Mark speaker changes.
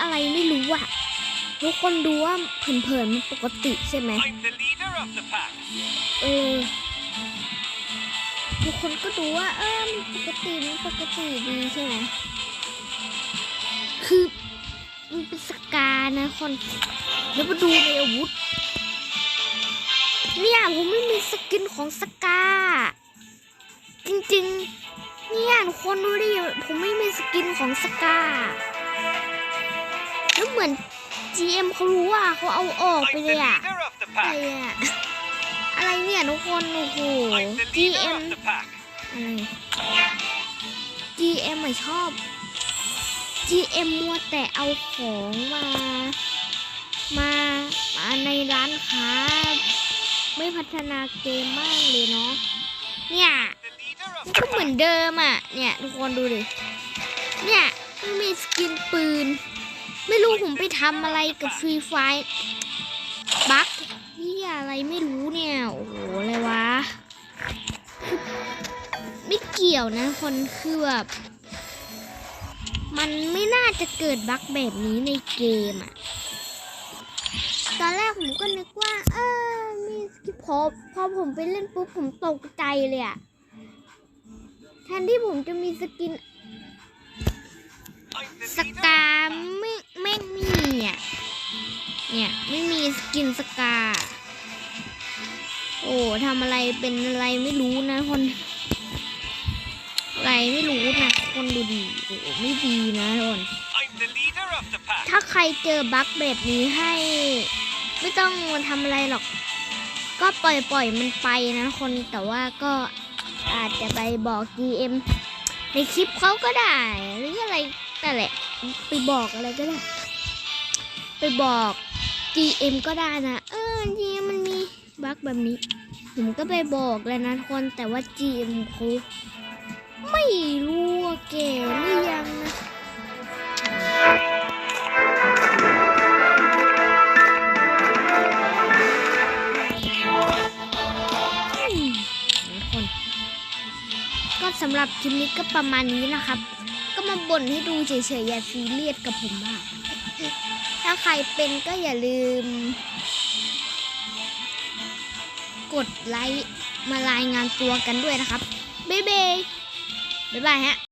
Speaker 1: อะไรไม่รู้อะทุกคนดูว่าเผินๆมันปกติใช่ไหม
Speaker 2: I'm the leader of the pack.
Speaker 1: เออทุกคนก็ดูว่า เออมันปกติมันปกติดีใช่ไหมคือมันเป็นสกานะคนแล้วมาดูในอาวุธ เนี่ยผมไม่มีสกินของสกา จริงๆ เนี่ยทุกคนดูดิผมไม่มีสกินของสกาแล้วเห มือน GM เขารู้ว่าเขาเอาออก
Speaker 2: I'm
Speaker 1: ไป
Speaker 2: the
Speaker 1: เลยอะ
Speaker 2: leader of the
Speaker 1: อะไร
Speaker 2: pack.
Speaker 1: อะอะไรเนี่ยทุกคนโอ้โห
Speaker 2: I'm the leader
Speaker 1: GM
Speaker 2: of the pack.
Speaker 1: อะไร GM ไม่ชอบ GM มัวแต่เอาของมา มามาในร้านค้า ไม่พัฒนาเกมมากเลยเนาะเนี่ย
Speaker 2: The leader
Speaker 1: มัน
Speaker 2: of
Speaker 1: ก็
Speaker 2: the
Speaker 1: เหมือน
Speaker 2: pack.
Speaker 1: เดิมอะ เนี่ย ทุกคนดูดิ เนี่ยไม่มีสกินปืนไม่รู้ผมไป ทำอะไรกับฟรีไฟบั๊กที่อะไรไม่รู้เนี่ย โอ้โห อะไรวะ ไม่เกี่ยวนะคนคือแบบมันไม่น่าจะเกิดบั๊กแบบนี้ในเกมอะตอนแรกผมก็นึกว่า เออ มีสกิปพอพอผมไปเล่นปุ๊บผมตกใจเลยอะแทนที่ผมจะมีสกิน สกาไม่ไม่มีอะเนี่ยไม่มี สกินสกา โอ้ทำอะไรเป็นอะไรไม่รู้นะคน อะไรไม่รู้นะ คนดูดีโอ้ไม่ดีนะทุกคน
Speaker 2: I'm the leader of the pack.
Speaker 1: ถ้าใครเจอบั๊กแบบนี้ให้ ไม่ต้องมาทำอะไรหรอก ก็ปล่อยปล่อยมันไปนะคนแต่ว่าก็อาจจะไปบอก GM ในคลิปเขาก็ได้ หรืออะไรแต่นแหละ ไปบอกอะไรก็ได้ ไปบอก GM ก็ได้นะ เออ GM มันมีบั๊กแบบนี้ ผมก็ไปบอกเลยนะทุกคนแต่ว่า GM เขาไม่รู้ว่าแก่หรือยังนะทุกคนก็สำหรับคลิปนี้ก็ประมาณนี้นะครับ ก็มาบ่นให้ดูเฉยๆอย่าซีเรียสกับผมมาก ถ้าใครเป็นก็อย่าลืม กดไลค์มารายงานตัวกันด้วยนะครับ บ๊ายบาย บ๊ายบายฮะ